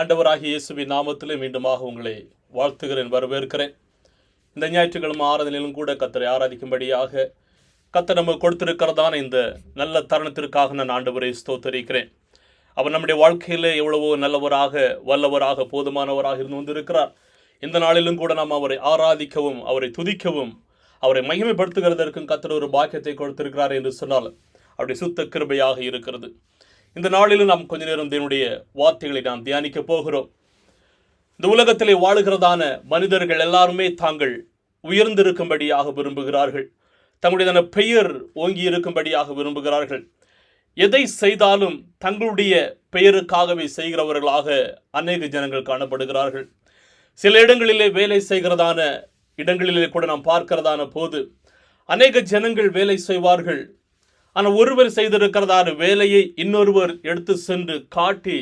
ஆண்டவராகிய இயேசுவின் நாமத்திலே மீண்டுமாக உங்களை வாழ்த்துகிறேன் வரவேற்கிறேன். இந்த ஞாயிற்றுக்கிழமை ஆராதனையிலும் கூட கத்தரை ஆராதிக்கும்படியாக கத்தர் நம்ம கொடுத்திருக்கிறதான இந்த நல்ல தருணத்திற்காக நான் ஆண்டவரை ஸ்தோத்தரிக்கிறேன். அவர் நம்முடைய வாழ்க்கையிலே எவ்வளவோ நல்லவராக வல்லவராக போதுமானவராக இருந்து வந்திருக்கிறார். இந்த நாளிலும் கூட நாம் அவரை ஆராதிக்கவும் அவரை துதிக்கவும் அவரை மகிமைப்படுத்துகிறதற்கும் கத்தர் ஒரு பாக்கியத்தை கொடுத்திருக்கிறார் என்று சொன்னால் அப்படி சுத்த கிருபையாக இருக்கிறது. இந்த நாளிலும் நாம் கொஞ்ச நேரம் தேவனுடைய வார்த்தைகளை நாம் தியானிக்க போகிறோம். இந்த உலகத்திலே வாழுகிறதான மனிதர்கள் எல்லாருமே தாங்கள் உயர்ந்திருக்கும்படியாக விரும்புகிறார்கள். தங்களுடையதான பெயர் ஓங்கி இருக்கும்படியாக விரும்புகிறார்கள். எதை செய்தாலும் தங்களுடைய பெயருக்காகவே செய்கிறவர்களாக அநேக ஜனங்கள் காணப்படுகிறார்கள். சில இடங்களிலே வேலை செய்கிறதான இடங்களிலே கூட நாம் பார்க்கிறதான போது அநேக ஜனங்கள் வேலை செய்வார்கள். ஆனால் ஒருவர் செய்திருக்கிறதான வேலையை இன்னொருவர் எடுத்து சென்று காட்டி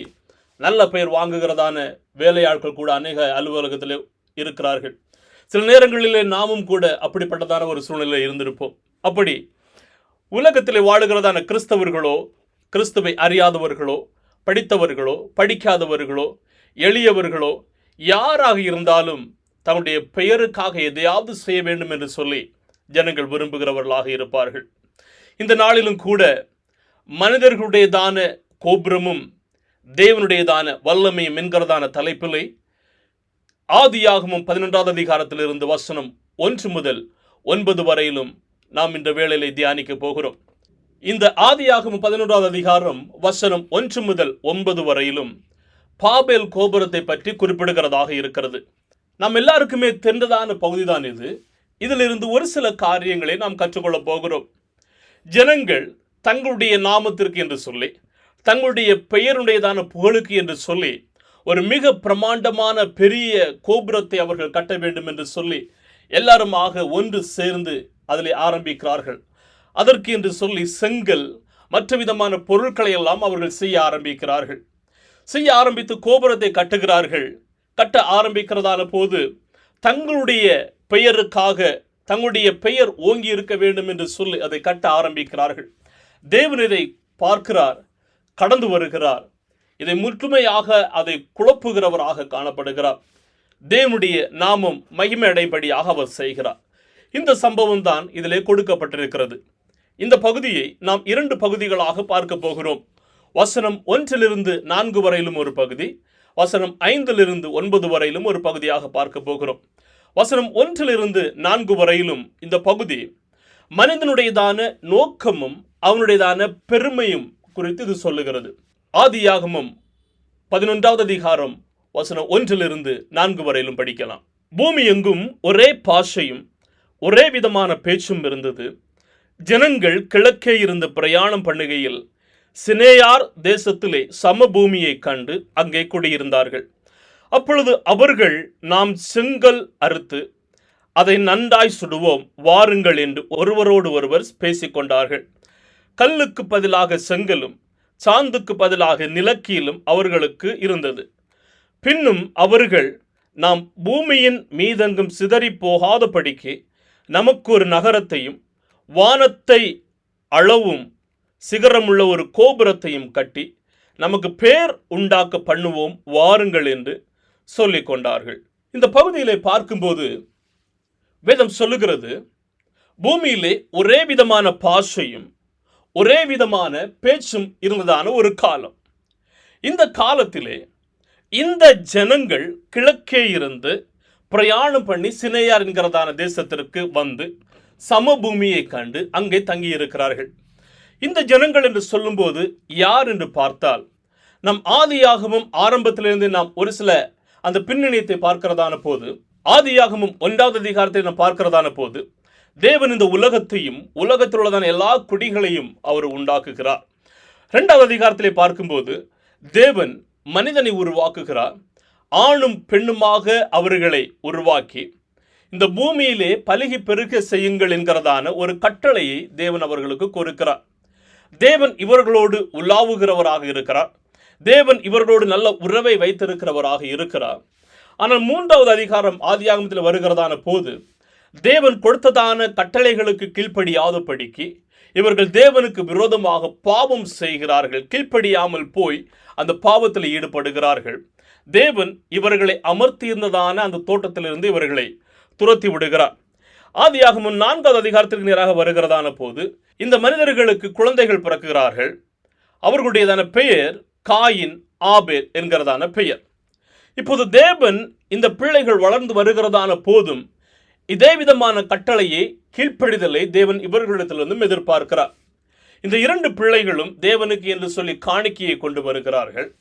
நல்ல பெயர் வாங்குகிறதான வேலையாட்கள் கூட அநேக அலுவலகத்தில் இருக்கிறார்கள். சில நேரங்களிலே நாமும் கூட அப்படிப்பட்டதான ஒரு சூழ்நிலை இருந்திருப்போம். அப்படி உலகத்தில் வாழுகிறதான கிறிஸ்தவர்களோ கிறிஸ்துவை அறியாதவர்களோ படித்தவர்களோ படிக்காதவர்களோ எளியவர்களோ யாராக இருந்தாலும் தன்னுடைய பெயருக்காக எதையாவது செய்ய வேண்டும் என்று சொல்லி ஜனங்கள் விரும்புகிறவர்களாக இருப்பார்கள். இந்த நாளிலும் கூட மனிதர்களுடையதான கோபுரமும் தேவனுடையதான வல்லமையும் என்கிறதான தலைப்பிலே ஆதியாகமும் பதினொன்றாவது அதிகாரத்திலிருந்து வசனம் ஒன்று முதல் ஒன்பது வரையிலும் நாம் இந்த வேளையிலே தியானிக்க போகிறோம். இந்த ஆதியாகமும் பதினொன்றாவது அதிகாரம் வசனம் ஒன்று முதல் ஒன்பது வரையிலும் பாபேல் கோபுரத்தை பற்றி குறிப்பிடுகிறதாக இருக்கிறது. நாம் எல்லாருக்குமே தெரிந்ததான பகுதிதான் இது. இதிலிருந்து ஒரு சில காரியங்களை நாம் கற்றுக்கொள்ளப் போகிறோம். ஜனங்கள் தங்களுடைய நாமத்திற்கு என்று சொல்லி தங்களுடைய பெயருடையதான புகழுக்கு என்று சொல்லி ஒரு மிக பிரமாண்டமான பெரிய கோபுரத்தை அவர்கள் கட்ட வேண்டும் என்று சொல்லி எல்லாருமாக ஒன்று சேர்ந்து அதில் ஆரம்பிக்கிறார்கள். அதற்கு என்று சொல்லி செங்கல் மற்ற விதமான பொருட்களை எல்லாம் அவர்கள் செய்ய ஆரம்பிக்கிறார்கள். செய்ய ஆரம்பித்து கோபுரத்தை கட்டுகிறார்கள். கட்ட ஆரம்பிக்கிறதான போது தங்களுடைய பெயருக்காக தங்களுடைய பெயர் ஓங்கி இருக்க வேண்டும் என்று சொல்லி அதை கட்ட ஆரம்பிக்கிறார்கள். தேவன் இதை பார்க்கிறார் கடந்து வருகிறார். இதை முற்றுமையாக அதை குழப்புகிறவராக காணப்படுகிறார். தேவனுடைய நாமம் மகிமை அடைபடியாக அவர் செய்கிறார். இந்த சம்பவம் தான் இதிலே கொடுக்கப்பட்டிருக்கிறது. இந்த பகுதியை நாம் இரண்டு பகுதிகளாக பார்க்க போகிறோம். வசனம் ஒன்றிலிருந்து நான்கு வரையிலும் ஒரு பகுதி வசனம் ஐந்திலிருந்து ஒன்பது வரையிலும் ஒரு பகுதியாக பார்க்க போகிறோம். வசனம் ஒன்றிலிருந்து நான்கு வரையிலும் இந்த பகுதி மனிதனுடையதான நோக்கமும் அவனுடையதான பெருமையும் குறித்து இது சொல்லுகிறது. ஆதியாகமும் பதினொன்றாவது அதிகாரம் வசனம் ஒன்றிலிருந்து நான்கு வரையிலும் படிக்கலாம். பூமி எங்கும் ஒரே பாஷையும் ஒரே விதமான பேச்சும் இருந்தது. ஜனங்கள் கிழக்கே இருந்து பிரயாணம் பண்ணுகையில் சினேயார் தேசத்திலே சமபூமியை கண்டு அங்கே குடியிருந்தார்கள். அப்பொழுது அவர்கள் நாம் செங்கல் அறுத்து அதை நன்றாய் சுடுவோம் வாருங்கள் என்று ஒருவரோடு ஒருவர் பேசிக்கொண்டார்கள். கல்லுக்கு பதிலாக செங்கலும் சாந்துக்கு பதிலாக நிலக்கீலும் அவர்களுக்கு இருந்தது. பின்னும் அவர்கள் நாம் பூமியின் மீதெங்கும் சிதறி போகாதபடிக்கு நமக்கு ஒரு நகரத்தையும் வானத்தை அளவும் சிகரமுள்ள ஒரு கோபுரத்தையும் கட்டி நமக்கு பேர் உண்டாக்க பண்ணுவோம் வாருங்கள் என்று சொல்லிக் கொண்டார்கள் இந்த பகுதியிலே பார்க்கும்போது வேதம் சொல்லுகிறது பூமியிலே ஒரே விதமான பாஷையும் ஒரே விதமான பேச்சும் இருந்ததான ஒரு காலம். இந்த காலத்திலே இந்த ஜனங்கள் கிழக்கே இருந்து பிரயாணம் பண்ணி சினையார் என்கிறதான தேசத்திற்கு வந்து சமபூமியை கண்டு அங்கே தங்கி இருக்கிறார்கள் இந்த ஜனங்கள் என்று சொல்லும்போது யார் என்று பார்த்தால் நம் ஆதியாகவும் ஆரம்பத்திலிருந்து நாம் ஒரு சில அந்த பின்னணியத்தை பார்க்கிறதான போது ஆதியாகமும் ஒன்றாவது அதிகாரத்தை நாம் பார்க்கிறதான போது தேவன் இந்த உலகத்தையும் உலகத்தில் உள்ளதான எல்லா குடிகளையும் அவர் உண்டாக்குகிறார். ரெண்டாவது அதிகாரத்திலே பார்க்கும்போது தேவன் மனிதனை உருவாக்குகிறார் ஆணும் பெண்ணுமாக அவர்களை உருவாக்கி இந்த பூமியிலே பலகி பெருக செய்யுங்கள் என்கிறதான ஒரு கட்டளையை தேவன் அவர்களுக்கு கொடுக்கிறார். தேவன் இவர்களோடு உலாவுகிறவராக இருக்கிறார். தேவன் இவர்களோடு நல்ல உறவை வைத்திருக்கிறவராக இருக்கிறார். ஆனால் மூன்றாவது அதிகாரம் ஆதியாகமத்தில் வருகிறதான போது தேவன் கொடுத்ததான கட்டளைகளுக்கு கீழ்ப்படியாதபடிக்கு இவர்கள் தேவனுக்கு விரோதமாக பாவம் செய்கிறார்கள். கீழ்ப்படியாமல் போய் அந்த பாவத்தில் ஈடுபடுகிறார்கள். தேவன் இவர்களை அமர்த்தியிருந்ததான அந்த தோட்டத்திலிருந்து இவர்களை துரத்தி விடுகிறார். ஆதியாகமும் நான்காவது அதிகாரத்திற்கு நேராக வருகிறதான போது இந்த மனிதர்களுக்கு குழந்தைகள் பிறக்குகிறார்கள் அவர்களுடையதான பெயர் காயின் ஆபேல் என்கிறதான பெயர். இப்போது தேவன் இந்த பிள்ளைகள் வளர்ந்து வருகிறதான போதும் இதே விதமான கட்டளையை கீழ்ப்படிதலை தேவன் இவர்களிடத்திலிருந்தும் எதிர்பார்க்கிறார். இந்த இரண்டு பிள்ளைகளும் தேவனுக்கு என்று சொல்லி காணிக்கையை கொண்டு வருகிறார்கள்.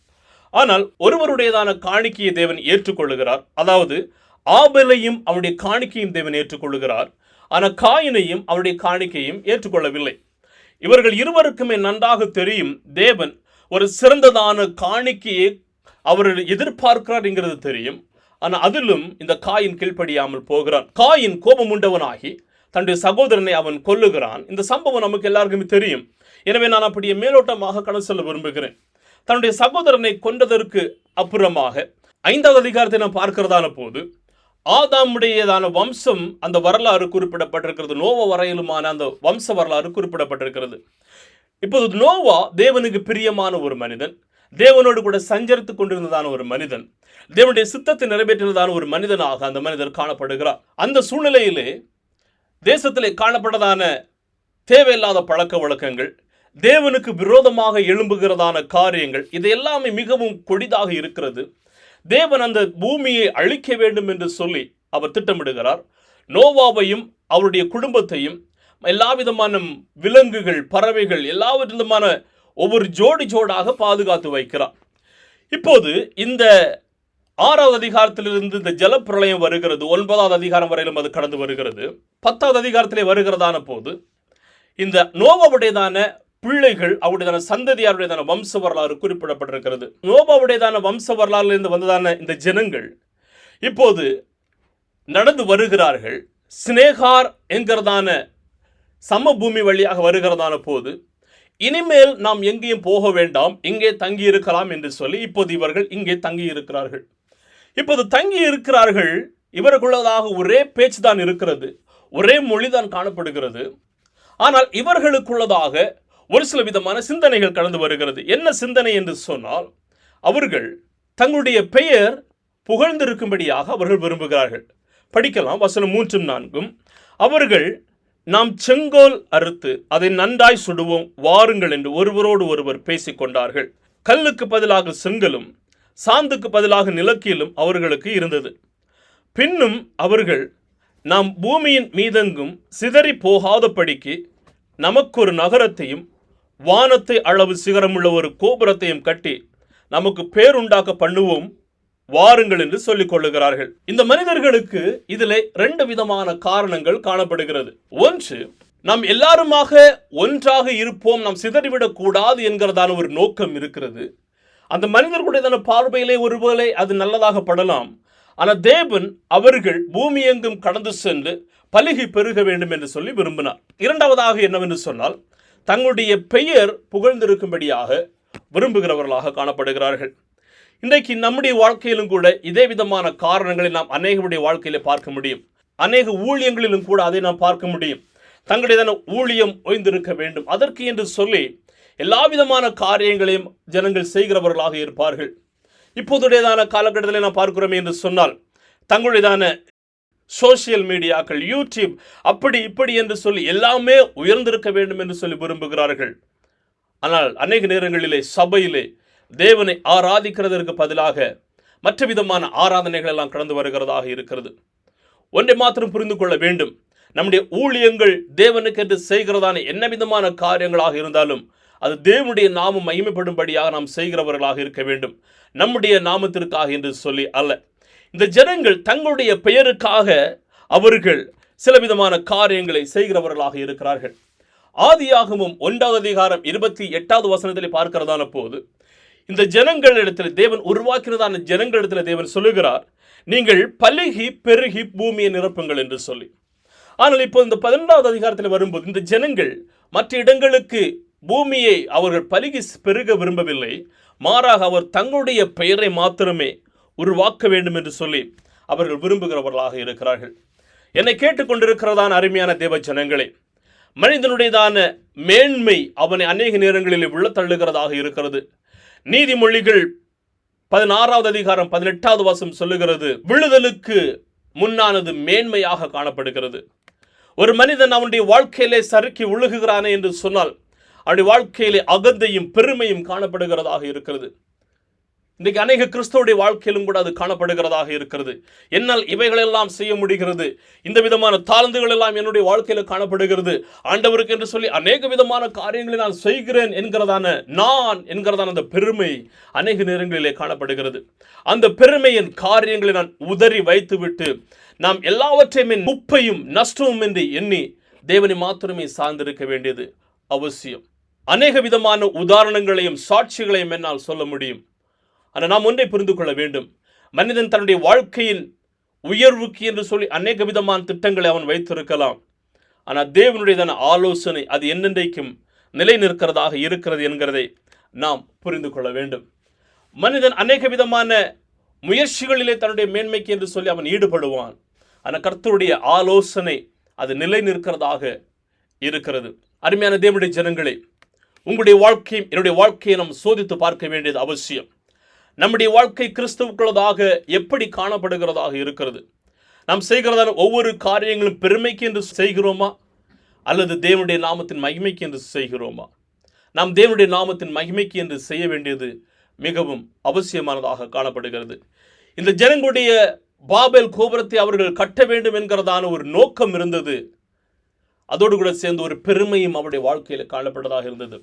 ஆனால் ஒருவருடையதான காணிக்கையை தேவன் ஏற்றுக்கொள்ளுகிறார். அதாவது ஆபலையும் அவருடைய காணிக்கையும் தேவன் ஏற்றுக்கொள்ளுகிறார். ஆனால் காயினையும் அவருடைய காணிக்கையும் ஏற்றுக்கொள்ளவில்லை. இவர்கள் இருவருக்குமே நன்றாக தெரியும் தேவன் ஒரு சிறந்ததான காணிக்கையை அவர் எதிர்பார்க்கிறார்ங்கிறது தெரியும். ஆனால் அதிலும் இந்த காயின் கீழ்ப்படியாமல் போகிறான். காயின் கோபம் உண்டவனாகி தன்னுடைய சகோதரனை அவன் கொல்லுகிறான். இந்த சம்பவம் நமக்கு எல்லாருக்குமே தெரியும். எனவே நான் அப்படியே மேலோட்டமாக கடந்து செல்ல விரும்புகிறேன். தன்னுடைய சகோதரனை கொன்றதற்கு அப்புறமாக ஐந்தாவது அதிகாரத்தை நாம் பார்க்கிறதான போது ஆதாமுடையதான வம்சம் அந்த வரலாறு குறிப்பிடப்பட்டிருக்கிறது. நோவ வரையிலுமான அந்த வம்ச வரலாறு குறிப்பிடப்பட்டிருக்கிறது. இப்போது நோவா தேவனுக்கு பிரியமான ஒரு மனிதன். தேவனோடு கூட சஞ்சரித்துக் கொண்டிருந்ததான ஒரு மனிதன். தேவனுடைய சித்தத்தை நிறைவேற்றினதான ஒரு மனிதனாக அந்த மனிதர் காணப்படுகிறார். அந்த சூழ்நிலையிலே தேசத்திலே காணப்பட்டதான தேவையில்லாத பழக்க வழக்கங்கள் தேவனுக்கு விரோதமாக எழும்புகிறதான காரியங்கள் இது எல்லாமே மிகவும் கொடிதாக இருக்கிறது. தேவன் அந்த பூமியை அழிக்க வேண்டும் என்று சொல்லி அவர் திட்டமிடுகிறார். நோவாவையும் அவருடைய குடும்பத்தையும் எல்லா விதமான விலங்குகள் பறவைகள் எல்லா விதமான ஒவ்வொரு ஜோடி ஜோடாக பாதுகாத்து வைக்கிறார் இப்போது இந்த ஆறாவது அதிகாரத்திலிருந்து இந்த ஜலப்பிரளயம் வருகிறது. ஒன்பதாவது அதிகாரம் வரையிலும் அது கடந்து வருகிறது. பத்தாவது அதிகாரத்திலே வருகிறதான போது இந்த நோவாவுடையதான பிள்ளைகள் அவருடையதான சந்ததியாருடையதான வம்ச வரலாறு குறிப்பிடப்பட்டிருக்கிறது. நோபாவுடையதான வம்ச வரலாறுலேருந்து வந்ததான இந்த ஜனங்கள் இப்போது நடந்து வருகிறார்கள். ஸ்னேகார் என்கிறதான சமபூமி வழியாக வருகிறதான போது இனிமேல் நாம் எங்கேயும் போக வேண்டாம் இங்கே தங்கி இருக்கலாம் என்று சொல்லி இப்போது இவர்கள் இங்கே தங்கி இருக்கிறார்கள் இப்போது தங்கி இருக்கிறார்கள் இவர்களுள்ளதாக ஒரே பேச்சு தான் இருக்கிறது ஒரே மொழிதான் காணப்படுகிறது. ஆனால் இவர்களுக்குள்ளதாக ஒரு சில விதமான சிந்தனைகள் கடந்து வருகிறது. என்ன சிந்தனை என்று சொன்னால் அவர்கள் தங்களுடைய பெயர் புகழ்ந்திருக்கும்படியாக அவர்கள் விரும்புகிறார்கள். படிக்கலாம் வசனம் மூன்றும் நான்கும். அவர்கள் நாம் செங்கோல் அறுத்து அதை நன்றாய் சுடுவோம் வாருங்கள் என்று ஒருவரோடு ஒருவர் பேசிக்கொண்டார்கள். கல்லுக்கு பதிலாக செங்கலும் சாந்துக்கு பதிலாக நிலக்கியலும் அவர்களுக்கு இருந்தது. பின்னும் அவர்கள் நாம் பூமியின் மீதெங்கும் சிதறி போகாதபடிக்கு நமக்கு ஒரு நகரத்தையும் வானத்தை அளவு சிகரமுள்ள ஒரு கோபுரத்தையும் கட்டி நமக்கு பேருண்டாக்க பண்ணுவோம் வாருங்கள் என்று சொல்லிக் கொள்ளுகிறார்கள். இந்த மனிதர்களுக்கு இதில் ரெண்டு விதமான காரணங்கள் காணப்படுகிறது. ஒன்று நாம் எல்லாருமாக ஒன்றாக இருப்போம் நாம் சிதறிவிடக் கூடாது என்கிறதான ஒரு நோக்கம் இருக்கிறது. அந்த மனிதர்களுடையதான பார்வையிலே ஒருவேளை அது நல்லதாக படலாம். ஆனால் தேவன் அவர்கள் பூமி எங்கும் கடந்து சென்று பலுகி பெருக வேண்டும் என்று சொல்லி விரும்பினார். இரண்டாவதாக என்னவென்று சொன்னால் தங்களுடைய பெயர் புகழ்ந்திருக்கும்படியாக விரும்புகிறவர்களாக காணப்படுகிறார்கள். இன்றைக்கு நம்முடைய வாழ்க்கையிலும் கூட இதே விதமான காரணங்களை நாம் அநேகருடைய வாழ்க்கையில பார்க்க முடியும். அநேக ஊழியங்களிலும் கூட அதை நாம் பார்க்க முடியும். தங்களுடையதான ஊழியம் ஓய்ந்திருக்க வேண்டும். அதற்கு என்று சொல்லி எல்லா விதமான காரியங்களையும் ஜனங்கள் செய்கிறவர்களாக இருப்பார்கள். இப்போதுடையதான காலகட்டத்தில் நாம் பார்க்கிறோமே என்று சொன்னால் தங்களுடையதான சோசியல் மீடியாக்கள் யூடியூப் அப்படி இப்படி என்று சொல்லி எல்லாமே உயர்ந்திருக்க வேண்டும் என்று சொல்லி விரும்புகிறார்கள். ஆனால் அநேக நேரங்களிலே சபையிலே தேவனை ஆராதிக்கிறதற்கு பதிலாக மற்ற விதமான ஆராதனைகள் எல்லாம் கடந்து வருகிறதாக இருக்கிறது. ஒன்றை மாத்திரம் புரிந்து கொள்ள வேண்டும். நம்முடைய ஊழியங்கள் தேவனுக்கு என்று செய்கிறதான என்ன விதமான காரியங்களாக இருந்தாலும் அது தேவனுடைய நாமம் மகிமைப்படும்படியாக நாம் செய்கிறவர்களாக இருக்க வேண்டும். நம்முடைய நாமத்திற்காக என்று சொல்லி அல்ல. இந்த ஜனங்கள் தங்களுடைய பெயருக்காக அவர்கள் சில விதமான காரியங்களை செய்கிறவர்களாக இருக்கிறார்கள். ஆதியாகமும் ஒன்றாவது அதிகாரம் இருபத்தி எட்டாவது வசனத்தில் பார்க்கிறதான போது இந்த ஜனங்களிடத்தில் தேவன் உருவாக்கினதான ஜனங்களிடத்தில் தேவன் சொல்லுகிறார் நீங்கள் பழுகி பெருகி பூமியை நிரப்புங்கள் என்று சொல்லி. ஆனால் இப்போ இந்த பதினெண்டாவது அதிகாரத்தில் வரும்போது இந்த ஜனங்கள் மற்ற இடங்களுக்கு பூமியை அவர்கள் பழுகி பெருக விரும்பவில்லை. மாறாக அவர் தங்களுடைய பெயரை மாத்திரமே உருவாக்க வேண்டும் என்று சொல்லி அவர்கள் விரும்புகிறவர்களாக இருக்கிறார்கள். என்னை கேட்டுக்கொண்டிருக்கிறதான அருமையான தேவ ஜனங்களே மனிதனுடையதான மேன்மை அவனை அநேக நேரங்களில் உள்ள தள்ளுகிறதாக இருக்கிறது. நீதிமொழிகள் பதினாறாவது அதிகாரம் பதினெட்டாவது வாசம் சொல்லுகிறது விழுதலுக்கு முன்னானது மேன்மையாக காணப்படுகிறது. ஒரு மனிதன் அவனுடைய வாழ்க்கையிலே சறுக்கி விழுகுகிறானே என்று சொன்னால் அவனுடைய வாழ்க்கையிலே அகந்தையும் பெருமையும் காணப்படுகிறதாக இருக்கிறது. இன்றைக்கு அநேக கிறிஸ்தவருடைய வாழ்க்கையிலும் கூட அது காணப்படுகிறதாக இருக்கிறது. என்னால் இவைகளெல்லாம் செய்ய முடிகிறது. இந்த விதமான தாழ்ந்துகள் எல்லாம் என்னுடைய வாழ்க்கையில் காணப்படுகிறது. ஆண்டவருக்கு என்று சொல்லி அநேக விதமான காரியங்களை நான் செய்கிறேன் என்கிறதான நான் என்கிறதான அந்த பெருமை அநேக நேரங்களிலே காணப்படுகிறது. அந்த பெருமையின் காரியங்களை நான் உதறி வைத்துவிட்டு நாம் எல்லாவற்றையுமே முப்பையும் நஷ்டமும் என்று எண்ணி தேவனை மாத்திரமே சார்ந்திருக்க வேண்டியது அவசியம். அநேக விதமான உதாரணங்களையும் சாட்சிகளையும் என்னால் சொல்ல முடியும். ஆனால் நாம் ஒன்றை புரிந்து கொள்ள வேண்டும். மனிதன் தன்னுடைய வாழ்க்கையின் உயர்வுக்கு என்று சொல்லி அநேக விதமான திட்டங்களை அவன் வைத்திருக்கலாம். ஆனால் தேவனுடையதான ஆலோசனை அது என்னென்றைக்கும் நிலை நிற்கிறதாக இருக்கிறது என்கிறதை நாம் புரிந்து கொள்ள வேண்டும். மனிதன் அநேக விதமான முயற்சிகளிலே தன்னுடைய மேன்மைக்கு என்று சொல்லி அவன் ஈடுபடுவான். ஆனால் கர்த்தருடைய ஆலோசனை அது நிலை நிற்கிறதாக இருக்கிறது. அருமையான தேவனுடைய ஜனங்களே உங்களுடைய வாழ்க்கையும் என்னுடைய வாழ்க்கையை நாம் சோதித்து பார்க்க வேண்டியது அவசியம். நம்முடைய வாழ்க்கை கிறிஸ்துவுக்குள்ளதாக எப்படி காணப்படுகிறதாக இருக்கிறது? நாம் செய்கிறதான ஒவ்வொரு காரியங்களும் பெருமைக்கு என்று செய்கிறோமா? அல்லது தேவனுடைய நாமத்தின் மகிமைக்கு என்று செய்கிறோமா? நாம் தேவனுடைய நாமத்தின் மகிமைக்கு என்று செய்ய வேண்டியது மிகவும் அவசியமானதாக காணப்படுகிறது. இந்த ஜனங்களுடைய பாபேல் கோபுரத்தை அவர்கள் கட்ட வேண்டும் என்கிறதான ஒரு நோக்கம் இருந்தது. அதோடு கூட சேர்ந்து ஒரு பெருமையும் அவருடைய வாழ்க்கையில் காணப்பட்டதாக இருந்தது.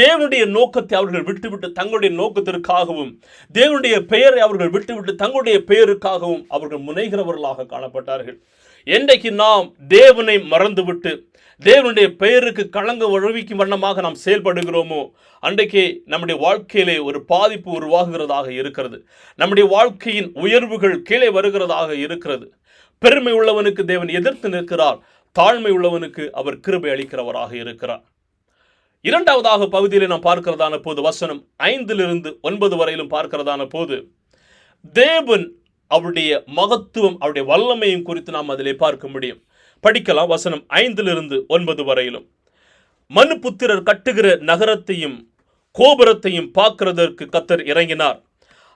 தேவனுடைய நோக்கத்தை அவர்கள் விட்டுவிட்டு தங்களுடைய நோக்கத்திற்காகவும் தேவனுடைய பெயரை அவர்கள் விட்டுவிட்டு தங்களுடைய பெயருக்காகவும் அவர்கள் முனைகிறவர்களாக காணப்பட்டார்கள். என்றைக்கு நாம் தேவனை மறந்துவிட்டு தேவனுடைய பெயருக்கு களங்க உழவிக்கும் வண்ணமாக நாம் செயல்படுகிறோமோ அன்றைக்கே நம்முடைய வாழ்க்கையிலே ஒரு பாதிப்பு உருவாகுகிறதாக இருக்கிறது. நம்முடைய வாழ்க்கையின் உயர்வுகள் கீழே வருகிறதாக இருக்கிறது. பெருமை உள்ளவனுக்கு தேவன் எதிர்த்து நிற்கிறார். தாழ்மை உள்ளவனுக்கு அவர் கிருபை அளிக்கிறவராக இருக்கிறார். இரண்டாவதாக பகுதியில் நாம் பார்க்கிறதான போது வசனம் ஐந்திலிருந்து ஒன்பது வரையிலும் பார்க்கிறதான போது தேவன் அவருடைய மகத்துவம் அவருடைய வல்லமையும் குறித்து நாம் அதிலே பார்க்க முடியும். படிக்கலாம் வசனம் ஐந்திலிருந்து ஒன்பது வரையிலும். மனு புத்திரர் கட்டுகிற நகரத்தையும் கோபுரத்தையும் பார்க்கிறதற்கு கர்த்தர் இறங்கினார்.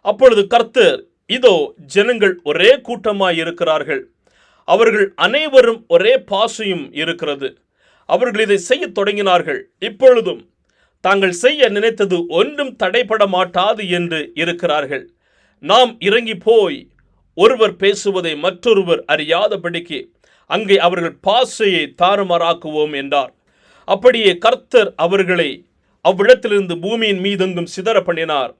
அப்பொழுது கர்த்தர் இதோ ஜனங்கள் ஒரே கூட்டமாய் இருக்கிறார்கள். அவர்கள் அனைவரும் ஒரே பாசையும் இருக்கிறது. அவர்கள் இதை செய்யத் தொடங்கினார்கள். இப்பொழுதும் தாங்கள் செய்ய நினைத்தது ஒன்றும் தடைபட மாட்டாது என்று இருக்கிறார்கள். நாம் இறங்கி போய் ஒருவர் பேசுவதை மற்றொருவர் அறியாதபடிக்கு அங்கே அவர்கள் பாசையை தாறுமாறாக்குவோம் என்றார். அப்படியே கர்த்தர் அவர்களை அவ்விடத்திலிருந்து பூமியின் மீதெங்கும் சிதற பண்ணினார்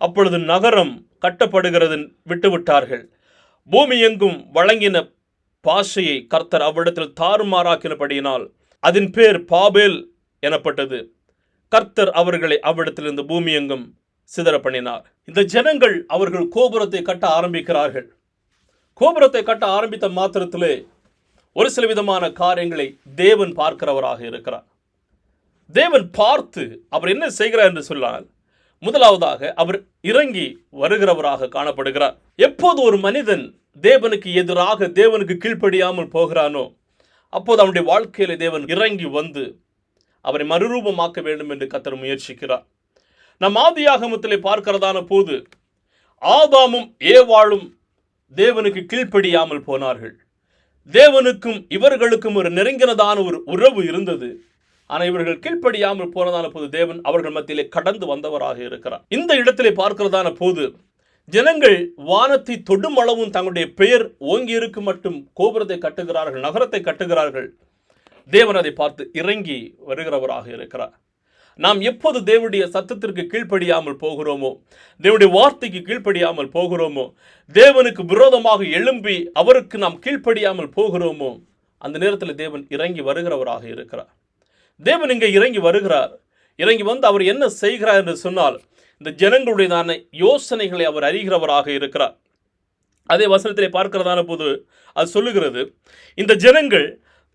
அப்பொழுது நகரம் கட்டப்படுகிறது விட்டுவிட்டார்கள். பூமி எங்கும் வழங்கின பாஷையை கர்த்தர் அவ்விடத்தில் தாறுமாறாக்கினபடியினால் அதன் பேர் பாபேல் எனப்பட்டது. கர்த்தர் அவர்களை அவ்விடத்திலிருந்து பூமி எங்கும் சிதற பண்ணினார் இந்த ஜனங்கள் அவர்கள் கோபுரத்தை கட்ட ஆரம்பிக்கிறார்கள். கோபுரத்தை கட்ட ஆரம்பித்த மாத்திரத்திலே ஒரு சில விதமான காரியங்களை தேவன் பார்க்கிறவராக இருக்கிறார். தேவன் பார்த்து அவர் என்ன செய்கிறார் என்று சொன்னால் முதலாவதாக அவர் இறங்கி வருகிறவராக காணப்படுகிறார். எப்போது ஒரு மனிதன் தேவனுக்கு எதிராக தேவனுக்கு கீழ்ப்படியாமல் போகிறானோ அப்போது அவனுடைய வாழ்க்கையில் தேவன் இறங்கி வந்து அவரை மறுரூபமாக்க வேண்டும் என்று கத்தர் முயற்சிக்கிறார். நம் ஆதியாகமத்திலே பார்க்கிறதான போது ஆதாமும் ஏவாளும் தேவனுக்கு கீழ்ப்படியாமல் போனார்கள். தேவனுக்கும் இவர்களுக்கும் ஒரு நெருங்கினதான ஒரு உறவு இருந்தது. ஆனால் இவர்கள் கீழ்ப்படியாமல் போனதான போது தேவன் அவர்கள் மத்தியிலே கடந்து வந்தவராக இருக்கிறார். இந்த இடத்திலே பார்க்கிறதான போது ஜனங்கள் வானத்தை தொடும் அளவும் தங்களுடைய பெயர் ஓங்கி மட்டும் கோபுரத்தை கட்டுகிறார்கள் நகரத்தை கட்டுகிறார்கள். தேவன் அதை பார்த்து இறங்கி வருகிறவராக இருக்கிறார். நாம் எப்போது தேவனுடைய சத்தத்திற்கு கீழ்ப்படியாமல் போகிறோமோ தேவனுடைய வார்த்தைக்கு கீழ்ப்படியாமல் போகிறோமோ தேவனுக்கு விரோதமாக எழும்பி அவருக்கு நாம் கீழ்ப்படியாமல் போகிறோமோ அந்த நேரத்தில் தேவன் இறங்கி வருகிறவராக இருக்கிறார். தேவன் இங்கே இறங்கி வருகிறார். இறங்கி வந்து அவர் என்ன செய்கிறார் என்று சொன்னால் இந்த ஜனங்களுடையதான யோசனைகளை அவர் அறிகிறவராக இருக்கிறார். அதே வசனத்திலே பார்க்கிறதான போது அது சொல்லுகிறது இந்த ஜனங்கள்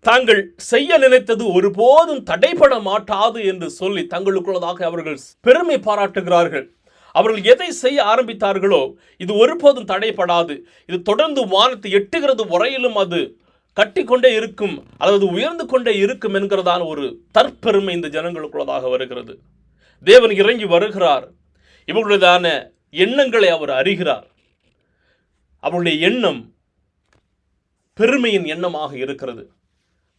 தாங்கள் செய்ய நினைத்தது ஒருபோதும் தடைபட மாட்டாது என்று சொல்லி தங்களுக்குள்ளதாக அவர்கள் பெருமை பாராட்டுகிறார்கள். அவர்கள் எதை செய்ய ஆரம்பித்தார்களோ இது ஒருபோதும் தடைபடாது. இது தொடர்ந்து வானத்தை எட்டுகிறது வரையிலும் அது கட்டிக்கொண்டே இருக்கும் அல்லது உயர்ந்து கொண்டே இருக்கும் என்கிறதான ஒரு தற்பெருமை இந்த ஜனங்களுக்குள்ளதாக வருகிறது. தேவன் இறங்கி வருகிறார். இவர்களுடையதான எண்ணங்களை அவர் அறிகிறார். அவருடைய எண்ணம் பெருமையின் எண்ணமாக இருக்கிறது.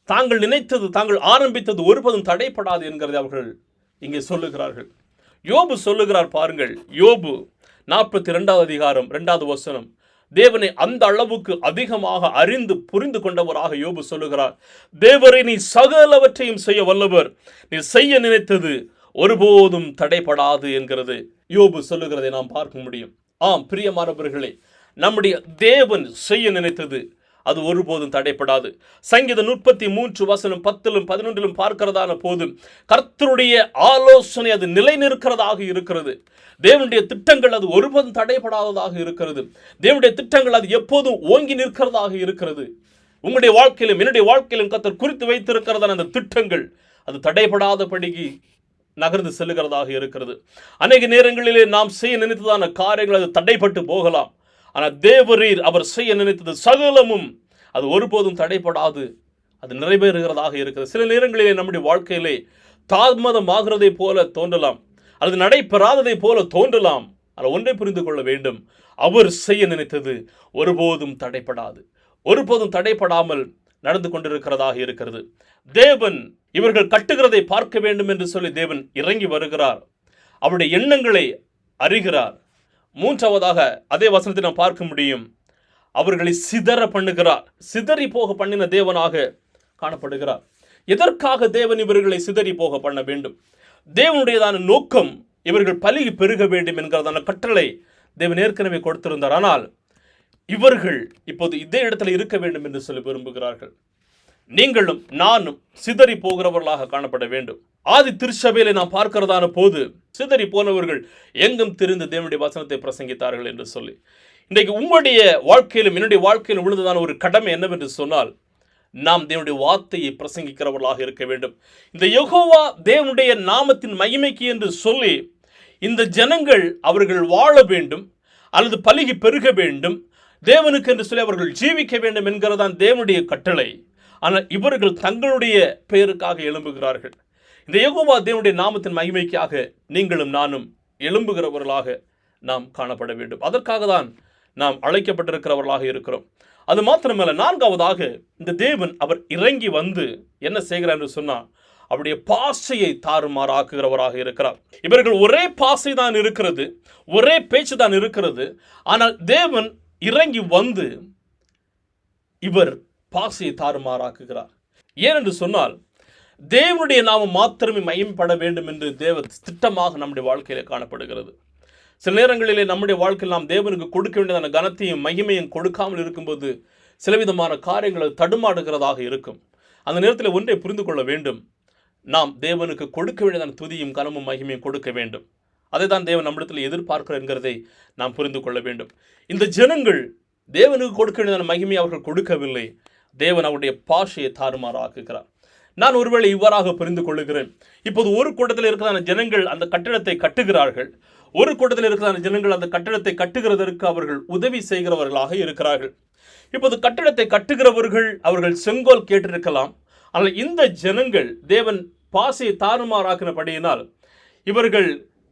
தாங்கள் நினைத்தது தாங்கள் ஆரம்பித்தது ஒருபதும் தடைப்படாது என்கிறதை அவர்கள் இங்கே சொல்லுகிறார்கள். யோபு சொல்லுகிறார் பாருங்கள். யோபு நாற்பத்தி ரெண்டாவது அதிகாரம் ரெண்டாவது வசனம். தேவனை அந்த அளவுக்கு அதிகமாக அறிந்து புரிந்து கொண்டவராக யோபு சொல்லுகிறார். தேவரை நீ சகலவற்றையும் செய்ய வல்லவர். நீ செய்ய நினைத்தது ஒருபோதும் தடைப்படாது என்கிறது. யோபு சொல்லுகிறதை நாம் பார்க்க முடியும். ஆம் பிரியமானவர்களே நம்முடைய தேவன் செய்ய நினைத்தது அது ஒருபோதும் தடைப்படாது. சங்கீதம் முப்பத்தி மூன்று வசனம் பத்திலும் பதினொன்றிலும் பார்க்கிறதான போது கர்த்தருடைய ஆலோசனை அது நிலை நிற்கிறதாக இருக்கிறது. தேவனுடைய திட்டங்கள் அது ஒருபோதும் தடைப்படாததாக இருக்கிறது. தேவனுடைய திட்டங்கள் அது எப்போதும் ஓங்கி நிற்கிறதாக இருக்கிறது. உங்களுடைய வாழ்க்கையிலும் என்னுடைய வாழ்க்கையிலும் கத்தர் குறித்து வைத்திருக்கிறதான அந்த திட்டங்கள் அது தடைபடாதபடிக்கு நகர்ந்து செல்லுகிறதாக இருக்கிறது. அநேக நேரங்களிலே நாம் செய்ய நினைத்ததான காரியங்கள் அது தடைப்பட்டு போகலாம். ஆனால் தேவரீர் அவர் செய்ய நினைத்தது சகலமும். அது ஒருபோதும் தடைப்படாது. அது நிறைவேறுகிறதாக இருக்கிறது. சில நேரங்களிலே நம்முடைய வாழ்க்கையிலே தாமதமாகிறதை போல தோன்றலாம். அல்லது நடைபெறாததை போல தோன்றலாம். அதில் ஒன்றை புரிந்து கொள்ள வேண்டும். அவர் செய்ய நினைத்தது ஒருபோதும் தடைப்படாது. ஒருபோதும் தடைப்படாமல் நடந்து கொண்டிருக்கிறதாக இருக்கிறது. தேவன் இவர்கள் கட்டுகிறதை பார்க்க வேண்டும் என்று சொல்லி தேவன் இறங்கி வருகிறார். அவருடைய எண்ணங்களை அறிகிறார். மூன்றாவதாக அதே வசனத்தை நாம் பார்க்க முடியும். அவர்களை சிதற பண்ணுகிறார். சிதறி போக பண்ணின தேவனாக காணப்படுகிறார். எதற்காக தேவன் இவர்களை சிதறி போக பண்ண வேண்டும்? தேவனுடையதான நோக்கம் இவர்கள் பலகி பெருக வேண்டும் என்கிறதான கட்டளை தேவன் ஏற்கனவே கொடுத்திருந்தார். ஆனால் இவர்கள் இப்போது இதே இடத்துல இருக்க வேண்டும் என்று சொல்லி விரும்புகிறார்கள். நீங்களும் நானும் சிதறி போகிறவர்களாக காணப்பட வேண்டும். ஆதி திருச்சபையில நாம் பார்க்கிறதான போது சிதறி போனவர்கள் எங்கும் திரிந்து தேவனுடைய வசனத்தை பிரசங்கித்தார்கள் என்று சொல்லி. இன்றைக்கு உங்களுடைய வாழ்க்கையிலும் என்னுடைய வாழ்க்கையிலும் விழுந்ததான ஒரு கடமை என்னவென்று சொன்னால் நாம் தேவனுடைய வார்த்தையை பிரசங்கிக்கிறவர்களாக இருக்க வேண்டும். இந்த யகோவா தேவனுடைய நாமத்தின் மகிமைக்கு என்று சொல்லி இந்த ஜனங்கள் அவர்கள் வாழ வேண்டும் அல்லது பலுகி பெருக வேண்டும் தேவனுக்கு என்று சொல்லி அவர்கள் ஜீவிக்க வேண்டும் என்கிறதான் தேவனுடைய கட்டளை. ஆனால் இவர்கள் தங்களுடைய பெயருக்காக எழும்புகிறார்கள். இந்த யெகோவா தேவனுடைய நாமத்தின் மகிமைக்காக நீங்களும் நானும் எழும்புகிறவர்களாக நாம் காணப்பட வேண்டும். அதற்காக தான் நாம் அழைக்கப்பட்டிருக்கிறவர்களாக இருக்கிறோம். அது மாத்திரமல்ல நான்காவதாக இந்த தேவன் அவர் இறங்கி வந்து என்ன செய்கிறார் என்று சொன்னால் அவருடைய பாசையை தாறுமாறாக்குகிறவராக இருக்கிறார். இவர்கள் ஒரே பாசை தான் இருக்கிறது ஒரே பேச்சு தான் இருக்கிறது ஆனால் தேவன் இறங்கி வந்து இவர் பாசையை தாறுமாறாக்குகிறார். ஏனென்று சொன்னால் தேவனுடைய நாமம் மாத்திரமே மையம்பட வேண்டும் என்று தேவ திட்டமாக நம்முடைய வாழ்க்கையில் காணப்படுகிறது. சில நேரங்களிலே நம்முடைய வாழ்க்கையில் நாம் தேவனுக்கு கொடுக்க வேண்டியதான கனத்தையும் மகிமையும் கொடுக்காமல் இருக்கும்போது சில விதமான காரியங்கள் தடுமாடுகிறதாக இருக்கும். அந்த நேரத்தில் ஒன்றை புரிந்து கொள்ள வேண்டும். நாம் தேவனுக்கு கொடுக்க வேண்டியதான துதியும் கனமும் மகிமையும் கொடுக்க வேண்டும். அதை தான் தேவன் நம்மிடத்தில் எதிர்பார்க்கிறார் என்கிறதை நாம் புரிந்து கொள்ள வேண்டும். இந்த ஜனங்கள் தேவனுக்கு கொடுக்க வேண்டியதான மகிமை அவர்கள் கொடுக்கவில்லை. தேவன் அவருடைய பாஷையை தாறுமாறாக்குகிறார். நான் ஒருவேளை இவ்வாறாக புரிந்து கொள்ளுகிறேன் இப்போது ஒரு கூட்டத்தில் இருக்கிறதான ஜனங்கள் அந்த கட்டிடத்தை கட்டுகிறார்கள். ஒரு கூட்டத்தில் இருக்கிறதான ஜனங்கள் அந்த கட்டிடத்தை கட்டுகிறதற்கு அவர்கள் உதவி செய்கிறவர்களாக இருக்கிறார்கள். இப்போது கட்டிடத்தை கட்டுகிறவர்கள் அவர்கள் செங்கோல் கேட்டிருக்கலாம். ஆனால் இந்த ஜனங்கள் தேவன் பாசையை தாறுமாறாக்கினபடியினால் இவர்கள்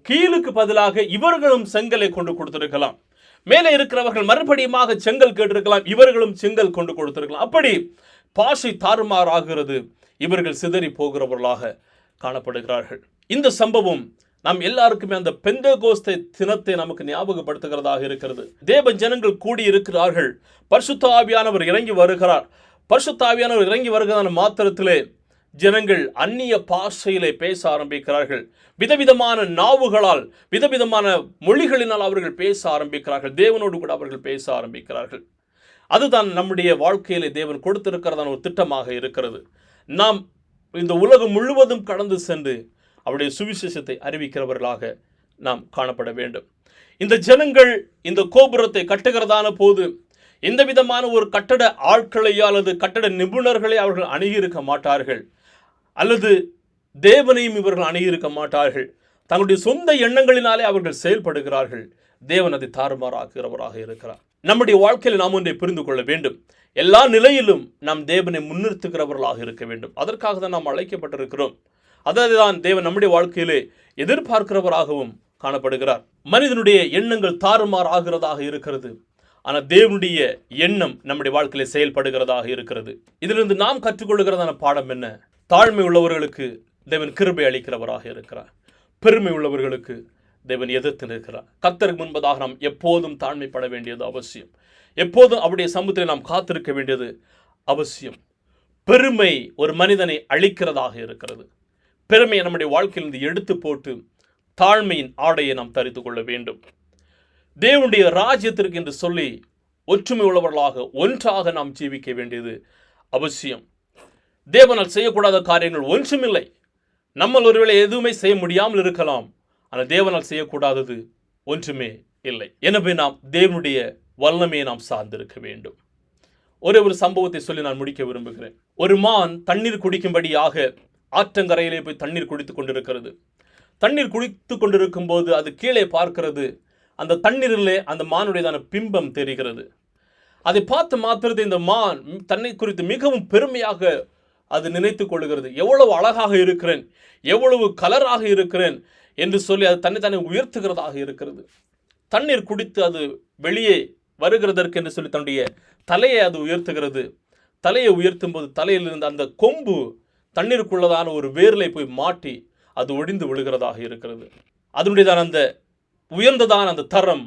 கீழுக்கு பதிலாக இவர்களும் செங்கலை கொண்டு கொடுத்திருக்கலாம். மேலே இருக்கிறவர்கள் மறுபடியுமாக செங்கல் கேட்டிருக்கலாம் இவர்களும் செங்கல் கொண்டு கொடுத்திருக்கலாம். அப்படி பாஷை தாறுமாறாகிறது. இவர்கள் சிதறி போகிறவர்களாக காணப்படுகிறார்கள். இந்த சம்பவம் நாம் எல்லாருக்குமே அந்த பெந்தகோஸ்தை தினத்தை நமக்கு ஞாபகப்படுத்துகிறதாக இருக்கிறது. தேவ ஜனங்கள் கூடி இருக்கிறார்கள் பரிசுத்த ஆவியானவர் இறங்கி வருகிறார். பரிசுத்த ஆவியானவர் இறங்கி வருகிறதான மாத்திரத்திலே ஜனங்கள் அந்நிய பாஷையிலே பேச ஆரம்பிக்கிறார்கள். விதவிதமான நாவுகளால் விதவிதமான மொழிகளினால் அவர்கள் பேச ஆரம்பிக்கிறார்கள். தேவனோடு கூட அவர்கள் பேச ஆரம்பிக்கிறார்கள். அதுதான் நம்முடைய வாழ்க்கையிலே தேவன் கொடுத்திருக்கிறதான ஒரு திட்டமாக இருக்கிறது. நாம் இந்த உலகம் முழுவதும் கடந்து சென்று அவருடைய சுவிசேஷத்தை அறிவிக்கிறவர்களாக நாம் காணப்பட வேண்டும். இந்த ஜனங்கள் இந்த கோபுரத்தை கட்டுகிறதான போது எந்த விதமான ஒரு கட்டட ஆட்களையோ அல்லது கட்டட நிபுணர்களை அவர்கள் அணுகியிருக்க மாட்டார்கள். அல்லது தேவனையும் இவர்கள் அணுகியிருக்க மாட்டார்கள். தங்களுடைய சொந்த எண்ணங்களினாலே அவர்கள் செயல்படுகிறார்கள். தேவன் அதை தாறுமாறாக்குகிறவராக இருக்கிறார். நம்முடைய வாழ்க்கையில் நாம் ஒன்றை புரிந்து கொள்ள வேண்டும். எல்லா நிலையிலும் நாம் தேவனை முன்னிறுத்துகிறவர்களாக இருக்க வேண்டும். அதற்காக தான் நாம் அழைக்கப்பட்டிருக்கிறோம். அதாவது தான் தேவன் நம்முடைய வாழ்க்கையிலே எதிர்பார்க்கிறவராகவும் காணப்படுகிறார். மனிதனுடைய எண்ணங்கள் தாறுமாறு ஆகிறதாக இருக்கிறது. ஆனால் தேவனுடைய எண்ணம் நம்முடைய வாழ்க்கையில் செயல்படுகிறதாக இருக்கிறது. இதிலிருந்து நாம் கற்றுக்கொள்கிறதான பாடம் என்ன? தாழ்மை உள்ளவர்களுக்கு தேவன் கிருபை அளிக்கிறவராக இருக்கிறார். பெருமை உள்ளவர்களுக்கு தேவன் எதிர்த்து நிற்கிறார். கத்தருக்கு முன்பதாக நாம் எப்போதும் தாழ்மைப்பட வேண்டியது அவசியம். எப்போதும் அவருடைய சமூகத்தில் நாம் காத்திருக்க வேண்டியது அவசியம். பெருமை ஒரு மனிதனை அழிக்கிறதாக இருக்கிறது. பெருமையை நம்முடைய வாழ்க்கையிலிருந்து எடுத்து போட்டு தாழ்மையின் ஆடையை நாம் தரித்து கொள்ள வேண்டும். தேவனுடைய ராஜ்யத்திற்கு என்று சொல்லி ஒற்றுமை உள்ளவர்களாக ஒன்றாக நாம் ஜீவிக்க வேண்டியது அவசியம். தேவனால் செய்யக்கூடாத காரியங்கள் ஒன்றுமில்லை. நம்மள் ஒருவேளை எதுவுமே செய்ய முடியாமல் இருக்கலாம். ஆனால் தேவனால் செய்யக்கூடாதது ஒன்றுமே இல்லை. எனவே நாம் தேவனுடைய வல்லமையை நாம் சார்ந்திருக்க வேண்டும். ஒரே ஒரு சம்பவத்தை சொல்லி நான் முடிக்க விரும்புகிறேன். ஒரு மான் தண்ணீர் குடிக்கும்படியாக ஆற்றங்கரையிலே போய் தண்ணீர் குடித்து கொண்டிருக்கிறது. தண்ணீர் குடித்து கொண்டிருக்கும் போது அது கீழே பார்க்கிறது. அந்த தண்ணீரிலே அந்த மானுடையதான பிம்பம் தெரிகிறது. அதை பார்த்து மாத்திரத்தை இந்த மான் தன்னை குறித்து மிகவும் பெருமையாக அது நினைத்து கொள்கிறது. எவ்வளவு அழகாக இருக்கிறேன் எவ்வளவு கலராக இருக்கிறேன் என்று சொல்லி அது தன்னை தானே உயர்த்துகிறதாக இருக்கிறது. தண்ணீர் குடித்து அது வெளியே வருகிறதற்கு என்று சொல்லி தன்னுடைய தலையை அது உயர்த்துகிறது. தலையை உயர்த்தும் போது தலையில் இருந்த அந்த கொம்பு தண்ணீருக்குள்ளதான ஒரு வேர்லை போய் மாட்டி அது ஒடிந்து விழுகிறதாக இருக்கிறது. அதனுடையதான அந்த உயர்ந்ததான அந்த தரம்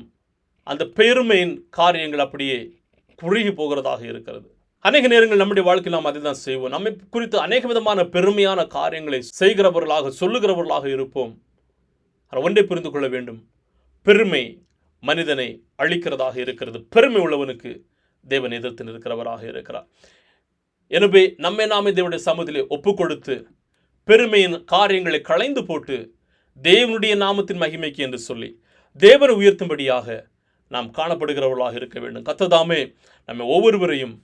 அந்த பெருமையின் காரியங்கள் அப்படியே குறுகி போகிறதாக இருக்கிறது. அநேக நேரங்கள் நம்முடைய வாழ்க்கையில் நாம் அதை தான் செய்வோம். நம்மை குறித்து அநேக விதமான பெருமையான காரியங்களை செய்கிறவர்களாக சொல்லுகிறவர்களாக இருப்போம். ஒன்றை புரிந்து கொள்ள வேண்டும். பெருமை மனிதனை அழிக்கிறதாக இருக்கிறது. பெருமை உள்ளவனுக்கு தேவன் எதிர்த்து நிற்கிறவராக இருக்கிறார். எனவே நம்மை நாமே தேவனுடைய சமூகத்திலே ஒப்பு கொடுத்து பெருமையின் காரியங்களை களைந்து போட்டு தேவனுடைய நாமத்தின் மகிமைக்கு என்று சொல்லி தேவனை உயர்த்தும்படியாக நாம் காணப்படுகிறவர்களாக இருக்க வேண்டும். கத்ததாமே நம்ம ஒவ்வொருவரையும்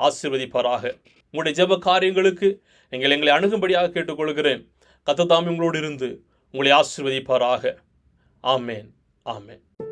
ஆசிர்வதிப்பாராக. உங்களுடைய ஜெப காரியங்களுக்கு நீங்கள் எங்களை அணுகும்படியாக கேட்டுக்கொள்கிறேன். கத்ததாமி உங்களோடு இருந்து உங்களை ஆசிர்வதிப்பாராக. ஆமேன். ஆமேன்.